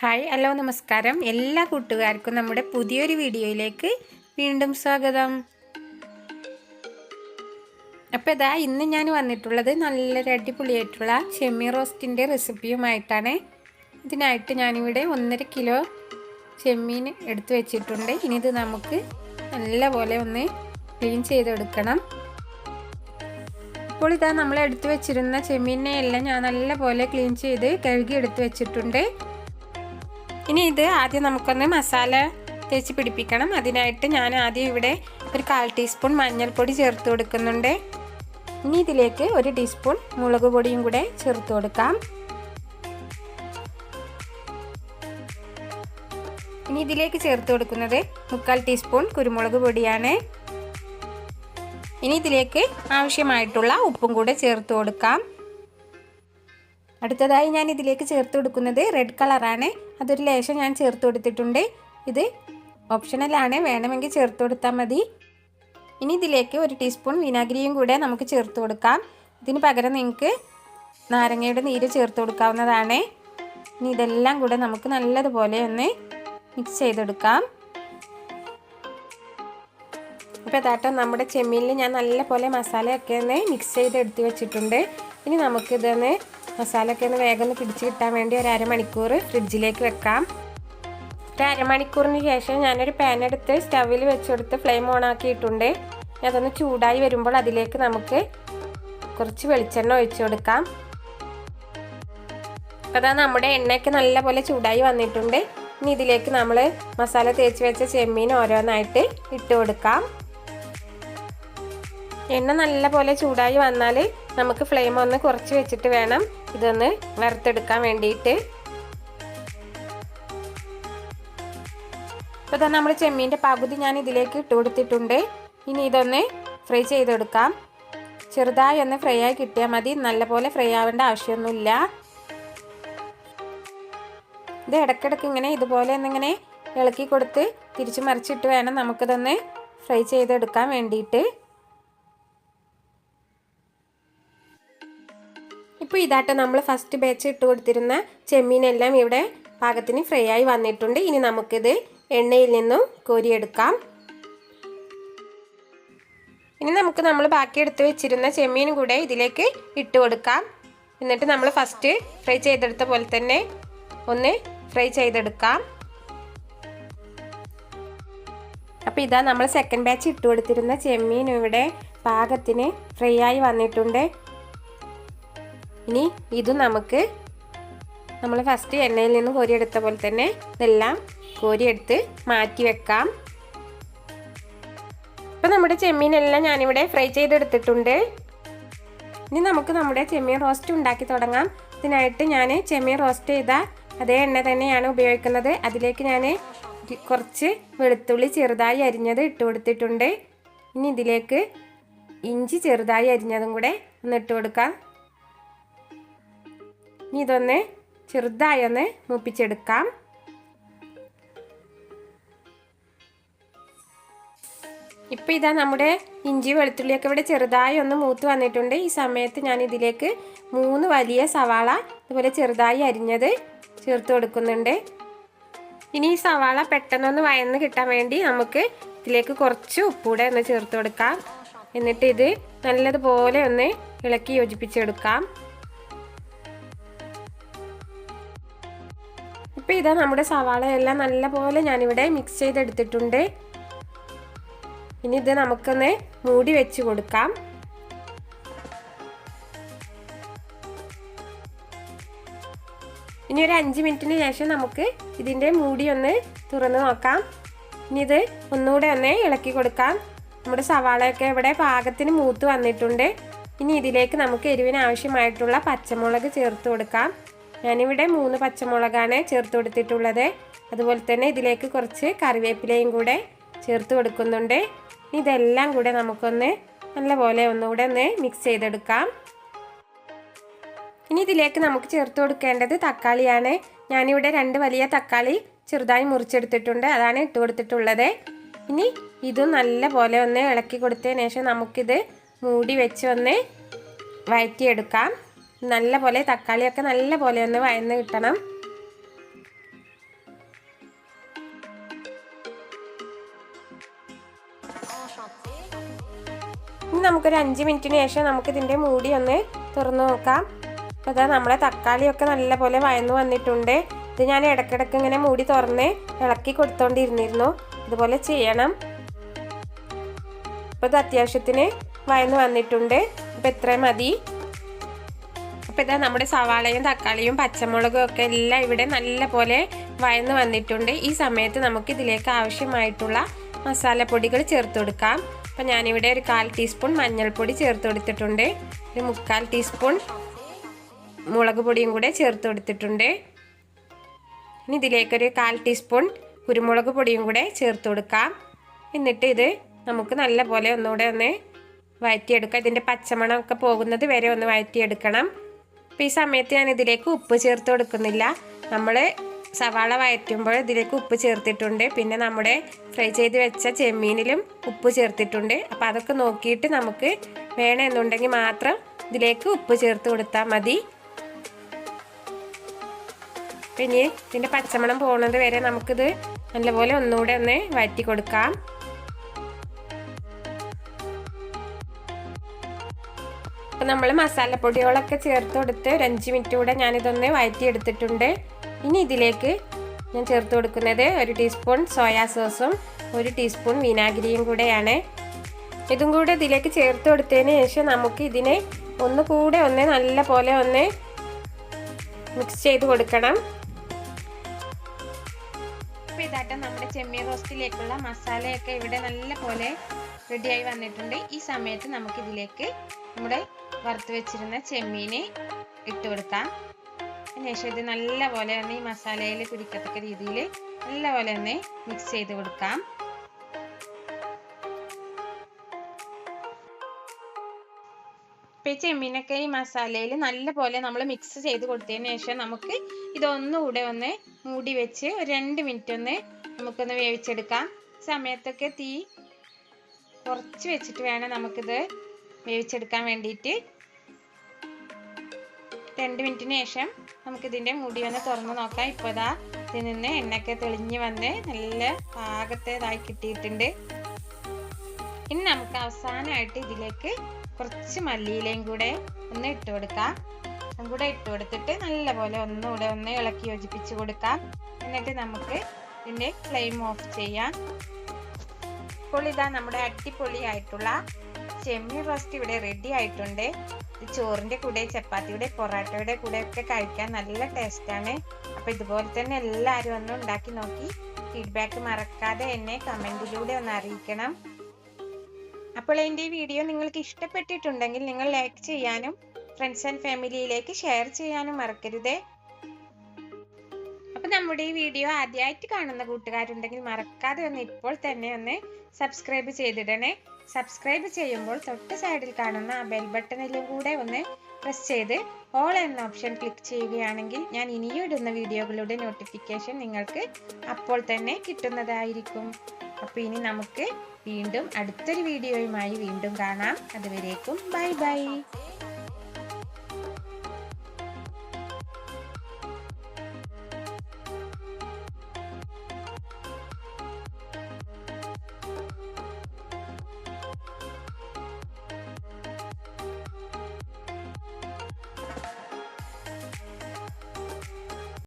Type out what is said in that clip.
Hi hello നമസ്കാരം. എല്ലാ കൂട്ടുകാർക്കും നമ്മുടെ പുതിയൊരു വീഡിയോയിലേക്ക് വീണ്ടും സ്വാഗതം. അപ്പോൾ ഇതാ ഇന്ന് ഞാൻ വന്നിട്ടുള്ളത് നല്ലൊരു അടിപൊളിയായിട്ടുള്ള ചെമ്മീൻ റോസ്റ്റിന്റെ റെസിപ്പിയുമായിട്ടാണ്. ഇതിനായിട്ട് ഞാനിവിടെ ഒന്നര കിലോ ചെമ്മീൻ എടുത്തു വെച്ചിട്ടുണ്ട്. ഇനി ഇത് നമുക്ക് നല്ലപോലെ ഒന്ന് ക്ലീൻ ചെയ്തെടുക്കണം. ഇപ്പോൾ ഇതാ നമ്മൾ എടുത്തു വെച്ചിരുന്ന ചെമ്മീനെ എല്ലാം ഞാൻ നല്ലപോലെ ക്ലീൻ ചെയ്ത് കഴുകി എടുത്തു വെച്ചിട്ടുണ്ട്. ഇനി ഇത് ആദ്യം നമുക്കൊന്ന് മസാല തേച്ച് പിടിപ്പിക്കണം. അതിനായിട്ട് ഞാൻ ആദ്യം ഇവിടെ ഒരു കാൽ ടീസ്പൂൺ മഞ്ഞൾപ്പൊടി ചേർത്ത് കൊടുക്കുന്നുണ്ട്. ഇനി ഇതിലേക്ക് ഒരു ടീസ്പൂൺ മുളക് പൊടിയും കൂടെ ചേർത്ത് കൊടുക്കാം. ഇനി ഇതിലേക്ക് ചേർത്ത് കൊടുക്കുന്നത് മുക്കാൽ ടീസ്പൂൺ കുരുമുളക് പൊടിയാണ്. ഇനി ഇതിലേക്ക് ആവശ്യമായിട്ടുള്ള ഉപ്പും കൂടെ ചേർത്ത് കൊടുക്കാം. അടുത്തതായി ഞാൻ ഇതിലേക്ക് ചേർത്ത് കൊടുക്കുന്നത് റെഡ് കളറാണ് അതൊരു ലേശം ഞാൻ ചേർത്ത് കൊടുത്തിട്ടുണ്ട്. ഇത് ഓപ്ഷണലാണ് വേണമെങ്കിൽ ചേർത്ത് കൊടുത്താൽ മതി. ഇനി ഇതിലേക്ക് ഒരു ടീസ്പൂൺ വിനാഗിരിയും കൂടെ നമുക്ക് ചേർത്ത് കൊടുക്കാം. ഇതിന് പകരം നിങ്ങൾക്ക് നാരങ്ങയുടെ നീര് ചേർത്ത് കൊടുക്കാവുന്നതാണ്. ഇനി ഇതെല്ലാം കൂടെ നമുക്ക് നല്ലതുപോലെ ഒന്ന് മിക്സ് ചെയ്തെടുക്കാം. ഇപ്പോൾ അതാട്ടോ നമ്മുടെ ചെമ്മീനിൽ ഞാൻ നല്ലപോലെ മസാലയൊക്കെ ഒന്ന് മിക്സ് ചെയ്ത് എടുത്ത് വെച്ചിട്ടുണ്ട്. ഇനി നമുക്കിതൊന്ന് മസാലയൊക്കെ ഒന്ന് വേഗം ഒന്ന് പിടിച്ച് കിട്ടാൻ വേണ്ടി ഒരു അരമണിക്കൂർ ഫ്രിഡ്ജിലേക്ക് വെക്കാം. ഒരു അരമണിക്കൂറിന് ശേഷം ഞാനൊരു പാൻ എടുത്ത് സ്റ്റവിൽ വെച്ചെടുത്ത് ഫ്ലെയിം ഓൺ ആക്കിയിട്ടുണ്ട്. അതൊന്ന് ചൂടായി വരുമ്പോൾ അതിലേക്ക് നമുക്ക് കുറച്ച് വെളിച്ചെണ്ണ ഒഴിച്ചു കൊടുക്കാം. അതാ നമ്മുടെ എണ്ണയൊക്കെ നല്ലപോലെ ചൂടായി വന്നിട്ടുണ്ട്. ഇനി ഇതിലേക്ക് നമ്മൾ മസാല തേച്ച് വെച്ച ചെമ്മീൻ ഓരോന്നായിട്ട് ഇട്ട് കൊടുക്കാം. എണ്ണ നല്ലപോലെ ചൂടായി വന്നാൽ നമുക്ക് ഫ്ലെയിം ഒന്ന് കുറച്ച് വെച്ചിട്ട് വേണം ഇതൊന്ന് വറുത്തെടുക്കാൻ വേണ്ടിയിട്ട്. ഇപ്പോൾ നമ്മൾ ചെമ്മീന്റെ പകുതി ഞാൻ ഇതിലേക്ക് ഇട്ട് കൊടുത്തിട്ടുണ്ട്. ഇനി ഇതൊന്ന് ഫ്രൈ ചെയ്തെടുക്കാം. ചെറുതായി ഒന്ന് ഫ്രൈ ആയി കിട്ടിയാൽ മതി. നല്ലപോലെ ഫ്രൈ ആവേണ്ട ആവശ്യമൊന്നുമില്ല. ഇത് ഇടയ്ക്കിടയ്ക്ക് ഇങ്ങനെ ഇതുപോലെ ഒന്നിങ്ങനെ ഇളക്കി കൊടുത്ത് തിരിച്ച് മറിച്ചിട്ട് വേണം നമുക്കിതൊന്ന് ഫ്രൈ ചെയ്തെടുക്കാൻ വേണ്ടിയിട്ട്. ഇപ്പോൾ ഇതാട്ടെ നമ്മൾ ഫസ്റ്റ് ബാച്ച് ഇട്ട് കൊടുത്തിരുന്ന ചെമ്മീനെല്ലാം ഇവിടെ പാകത്തിന് ഫ്രൈ ആയി വന്നിട്ടുണ്ട്. ഇനി നമുക്കിത് എണ്ണയിൽ നിന്നും കോരിയെടുക്കാം. ഇനി നമുക്ക് നമ്മൾ ബാക്കി എടുത്ത് വെച്ചിരുന്ന ചെമ്മീനും കൂടെ ഇതിലേക്ക് ഇട്ട് കൊടുക്കാം. എന്നിട്ട് നമ്മൾ ഫസ്റ്റ് ഫ്രൈ ചെയ്തെടുത്ത പോലെ തന്നെ ഒന്ന് ഫ്രൈ ചെയ്തെടുക്കാം. അപ്പോൾ ഇതാ നമ്മൾ സെക്കൻഡ് ബാച്ച് ഇട്ട് കൊടുത്തിരുന്ന ചെമ്മീൻ ഇവിടെ പാകത്തിന് ഫ്രൈ ആയി വന്നിട്ടുണ്ട്. ഇനി ഇത് നമുക്ക് നമ്മൾ ഫസ്റ്റ് എണ്ണയിൽ നിന്ന് കോരിയെടുത്ത പോലെ തന്നെ ഇതെല്ലാം കോരിയെടുത്ത് മാറ്റി വെക്കാം. ഇപ്പം നമ്മുടെ ചെമ്മീനെല്ലാം ഞാനിവിടെ ഫ്രൈ ചെയ്തെടുത്തിട്ടുണ്ട്. ഇനി നമുക്ക് നമ്മുടെ ചെമ്മീൻ റോസ്റ്റ് ഉണ്ടാക്കി തുടങ്ങാം. ഇതിനായിട്ട് ഞാൻ ചെമ്മീൻ റോസ്റ്റ് ചെയ്ത അതേ എണ്ണ തന്നെയാണ് ഉപയോഗിക്കുന്നത്. അതിലേക്ക് ഞാൻ കുറച്ച് വെളുത്തുള്ളി ചെറുതായി അരിഞ്ഞത് ഇട്ട് കൊടുത്തിട്ടുണ്ട്. ഇനി ഇതിലേക്ക് ഇഞ്ചി ചെറുതായി അരിഞ്ഞതും കൂടെ ഒന്ന് ഇട്ട് കൊടുക്കാം. ഇനി ഇതൊന്ന് ചെറുതായി ഒന്ന് മൂപ്പിച്ചെടുക്കാം. ഇപ്പോൾ ഇതാ നമ്മുടെ ഇഞ്ചി വെളുത്തുള്ളിയൊക്കെ ഇവിടെ ചെറുതായി ഒന്ന് മൂത്ത് വന്നിട്ടുണ്ട്. ഈ സമയത്ത് ഞാൻ ഇതിലേക്ക് മൂന്ന് വലിയ സവാള ഇതുപോലെ ചെറുതായി അരിഞ്ഞത് ചേർത്ത് കൊടുക്കുന്നുണ്ട്. ഇനി ഈ സവാള പെട്ടെന്നൊന്ന് വയന്ന് കിട്ടാൻ വേണ്ടി നമുക്ക് ഇതിലേക്ക് കുറച്ച് ഉപ്പൂടെ ഒന്ന് ചേർത്ത് കൊടുക്കാം. എന്നിട്ട് ഇത് നല്ലതുപോലെ ഒന്ന് ഇളക്കി യോജിപ്പിച്ചെടുക്കാം. ഇപ്പോൾ ഇതാ നമ്മുടെ സവാളയെല്ലാം നല്ലപോലെ ഞാനിവിടെ മിക്സ് ചെയ്തെടുത്തിട്ടുണ്ട്. ഇനി ഇത് നമുക്കൊന്ന് മൂടി വെച്ച് കൊടുക്കാം. ഇനി ഒരു അഞ്ച് മിനിറ്റിന് ശേഷം നമുക്ക് ഇതിന്റെ മൂടി ഒന്ന് തുറന്ന് നോക്കാം. ഇനി ഇത് ഒന്നുകൂടെ ഒന്ന് ഇളക്കി കൊടുക്കാം. നമ്മുടെ സവാളയൊക്കെ ഇവിടെ പാകത്തിന് മൂത്ത് വന്നിട്ടുണ്ട്. ഇനി ഇതിലേക്ക് നമുക്ക് എരിവിന് ആവശ്യമായിട്ടുള്ള പച്ചമുളക് ചേർത്ത് കൊടുക്കാം. ഞാനിവിടെ മൂന്ന് പച്ചമുളകാണ് ചേർത്ത് കൊടുത്തിട്ടുള്ളത്. അതുപോലെ തന്നെ ഇതിലേക്ക് കുറച്ച് കറിവേപ്പിലയും കൂടെ ചേർത്ത് കൊടുക്കുന്നുണ്ട്. ഇതെല്ലാം കൂടെ നമുക്കൊന്ന് നല്ലപോലെ ഒന്നുകൂടെ ഒന്ന് മിക്സ് ചെയ്തെടുക്കാം. ഇനി ഇതിലേക്ക് നമുക്ക് ചേർത്ത് കൊടുക്കേണ്ടത് തക്കാളിയാണ്. ഞാനിവിടെ രണ്ട് വലിയ തക്കാളി ചെറുതായി മുറിച്ചെടുത്തിട്ടുണ്ട്. അതാണ് ഇട്ട് കൊടുത്തിട്ടുള്ളത്. ഇനി ഇതും നല്ല പോലെ ഒന്ന് ഇളക്കി കൊടുത്തതിന് ശേഷം നമുക്കിത് മൂടി വെച്ച് ഒന്ന് വഴറ്റിയെടുക്കാം. നല്ല പോലെ തക്കാളിയൊക്കെ നല്ല പോലെ ഒന്ന് വയന്ന് കിട്ടണം. ഇനി നമുക്കൊരു അഞ്ച് മിനിറ്റിന് ശേഷം നമുക്കിതിന്റെ മൂടി ഒന്ന് തുറന്നു നോക്കാം. അപ്പോൾ അതാ നമ്മളെ തക്കാളിയൊക്കെ നല്ല പോലെ വഴന്നു വന്നിട്ടുണ്ട്. ഇത് ഞാൻ ഇടയ്ക്കിടയ്ക്ക് ഇങ്ങനെ മൂടി തുറന്ന് ഇളക്കി കൊടുത്തോണ്ടിരുന്നിരുന്നു. ഇതുപോലെ ചെയ്യണം. അപ്പോൾ ഇത് അത്യാവശ്യത്തിന് വഴന്നു വന്നിട്ടുണ്ട്. അപ്പോൾ ഇത്രയും മതി. അപ്പോൾ ഇതാ നമ്മുടെ സവാളയും തക്കാളിയും പച്ചമുളകും ഒക്കെ എല്ലാം ഇവിടെ നല്ല പോലെ വയന്ന് വന്നിട്ടുണ്ട്. ഈ സമയത്ത് നമുക്ക് ഇതിലേക്ക് ആവശ്യമായിട്ടുള്ള മസാലപ്പൊടികൾ ചേർത്ത് കൊടുക്കാം. അപ്പം ഞാനിവിടെ ഒരു കാൽ ടീസ്പൂൺ മഞ്ഞൾപ്പൊടി ചേർത്ത് കൊടുത്തിട്ടുണ്ട്. ഒരു മുക്കാൽ ടീസ്പൂൺ മുളക് പൊടിയും കൂടെ ചേർത്ത് കൊടുത്തിട്ടുണ്ട്. ഇനി ഇതിലേക്കൊരു കാൽ ടീസ്പൂൺ കുരുമുളക് പൊടിയും കൂടെ ചേർത്ത് കൊടുക്കാം. എന്നിട്ട് ഇത് നമുക്ക് നല്ല പോലെ ഒന്നുകൂടെ ഒന്ന് വഴറ്റിയെടുക്കാം. ഇതിന്റെ പച്ചമണമൊക്കെ പോകുന്നത് വരെ ഒന്ന് വഴറ്റിയെടുക്കണം. അപ്പോൾ ഈ സമയത്ത് ഞാൻ ഇതിലേക്ക് ഉപ്പ് ചേർത്ത് കൊടുക്കുന്നില്ല. നമ്മൾ സവാള വയറ്റുമ്പോൾ ഇതിലേക്ക് ഉപ്പ് ചേർത്തിട്ടുണ്ട്. പിന്നെ നമ്മുടെ ഫ്രൈ ചെയ്ത് വെച്ച ചെമ്മീനിലും ഉപ്പ് ചേർത്തിട്ടുണ്ട്. അപ്പോൾ അതൊക്കെ നോക്കിയിട്ട് നമുക്ക് വേണമെന്നുണ്ടെങ്കിൽ മാത്രം ഇതിലേക്ക് ഉപ്പ് ചേർത്ത് കൊടുത്താൽ മതി. പിന്നെ ഇതിന്റെ പച്ചമണം പോകുന്നത് വരെ നമുക്കിത് നല്ലപോലെ ഒന്നുകൂടെ ഒന്ന് വഴറ്റി കൊടുക്കാം. അപ്പം നമ്മൾ മസാലപ്പൊടികളൊക്കെ ചേർത്ത് കൊടുത്ത് ഒരു അഞ്ച് മിനിറ്റ് കൂടെ ഞാനിതൊന്ന് വഴറ്റിയെടുത്തിട്ടുണ്ട്. ഇനി ഇതിലേക്ക് ഞാൻ ചേർത്ത് കൊടുക്കുന്നത് ഒരു ടീസ്പൂൺ സോയാ സോസും ഒരു ടീസ്പൂൺ വിനാഗിരിയും കൂടെയാണ്. ഇതും കൂടെ ഇതിലേക്ക് ചേർത്ത് കൊടുത്തതിന് ശേഷം നമുക്ക് ഇതിനെ ഒന്ന് കൂടെ ഒന്ന് നല്ല പോലെ ഒന്ന് മിക്സ് ചെയ്ത് കൊടുക്കണം. അപ്പോൾ ഇതായിട്ട് നമ്മുടെ ചെമ്മീൻ റോസ്റ്റിലേക്കുള്ള മസാലയൊക്കെ ഇവിടെ നല്ല പോലെ റെഡിയായി വന്നിട്ടുണ്ട്. ഈ സമയത്ത് നമുക്കിതിലേക്ക് നമ്മുടെ വറുത്ത് വെച്ചിരുന്ന ചെമ്മീന് ഇട്ട് കൊടുക്കാം. അതിനുശേഷം ഇത് നല്ല പോലെ ഒന്ന് ഈ മസാലയിൽ പിടിക്കത്തക്ക രീതിയിൽ നല്ല പോലെ ഒന്ന് മിക്സ് ചെയ്ത് കൊടുക്കാം. ഇപ്പം ഈ ചെമ്മീനൊക്കെ ഈ മസാലയിൽ നല്ല പോലെ നമ്മൾ മിക്സ് ചെയ്ത് കൊടുത്തതിന് ശേഷം നമുക്ക് ഇതൊന്നുകൂടെ ഒന്ന് മൂടി വെച്ച് ഒരു രണ്ട് മിനിറ്റ് ഒന്ന് നമുക്കൊന്ന് വേവിച്ചെടുക്കാം. സമയത്തൊക്കെ തീ കുറച്ച് വെച്ചിട്ട് വേണം നമുക്കിത് വേവിച്ചെടുക്കാൻ വേണ്ടിയിട്ട് രണ്ട് മിനിറ്റിന് ശേഷം നമുക്കിതിന്റെ മുടി ഒന്ന് തുറന്ന് നോക്കാം. ഇപ്പോൾ ഇതാ ഇതിൽ നിന്ന് എണ്ണയൊക്കെ തെളിഞ്ഞ് വന്ന് നല്ല പാകത്തേതായി കിട്ടിയിട്ടുണ്ട്. ഇനി നമുക്ക് അവസാനമായിട്ട് ഇതിലേക്ക് കുറച്ച് മല്ലിയിലയും കൂടെ ഒന്ന് ഇട്ട് കൊടുക്കാം. അതും കൂടെ ഇട്ട് കൊടുത്തിട്ട് നല്ലപോലെ ഒന്നുകൂടെ ഒന്ന് ഇളക്കി യോജിപ്പിച്ച് കൊടുക്കാം. എന്നിട്ട് നമുക്ക് ഇതിന്റെ ഫ്ലെയിം ഓഫ് ചെയ്യാം. ഇപ്പോൾ ഇതാ നമ്മുടെ അടിപൊളിയായിട്ടുള്ള ചെമ്മീൻ റോസ്റ്റ് ഇവിടെ റെഡി ആയിട്ടുണ്ട്. ചോറിന്റെ കൂടെ ചപ്പാത്തിയുടെ പൊറാട്ടയുടെ കൂടെ ഒക്കെ കഴിക്കാൻ നല്ല ടേസ്റ്റാണ് അപ്പോൾ ഇതുപോലെ തന്നെ എല്ലാവരും ഒന്ന് ഉണ്ടാക്കി നോക്കി. ഫീഡ്ബാക്ക് മറക്കാതെ എന്നെ കമന്റിലൂടെ ഒന്ന് അറിയിക്കണം. അപ്പോൾ എന്റെ ഈ വീഡിയോ നിങ്ങൾക്ക് ഇഷ്ടപ്പെട്ടിട്ടുണ്ടെങ്കിൽ നിങ്ങൾ ലൈക്ക് ചെയ്യാനും ഫ്രണ്ട്സ് ആൻഡ് ഫാമിലിയിലേക്ക് ഷെയർ ചെയ്യാനും മറക്കരുതേ. അപ്പോൾ നമ്മുടെ ഈ വീഡിയോ ആദ്യമായിട്ട് കാണുന്ന കൂട്ടുകാരുണ്ടെങ്കിൽ മറക്കാതെ ഒന്ന് ഇപ്പോൾ തന്നെ ഒന്ന് സബ്സ്ക്രൈബ് ചെയ്തിടണേ. സബ്സ്ക്രൈബ് ചെയ്യുമ്പോൾ തൊട്ട് സൈഡിൽ കാണുന്ന ആ ബെൽ ബട്ടണിലും കൂടെ ഒന്ന് പ്രസ് ചെയ്ത് ഓൾ എന്ന ഓപ്ഷൻ ക്ലിക്ക് ചെയ്യുകയാണെങ്കിൽ ഞാൻ ഇനിയും ഇടുന്ന വീഡിയോകളുടെ നോട്ടിഫിക്കേഷൻ നിങ്ങൾക്ക് അപ്പോൾ തന്നെ കിട്ടുന്നതായിരിക്കും. അപ്പോൾ ഇനി നമുക്ക് വീണ്ടും അടുത്തൊരു വീഡിയോയുമായി വീണ്ടും കാണാം. അതുവരേക്കും ബൈ ബൈ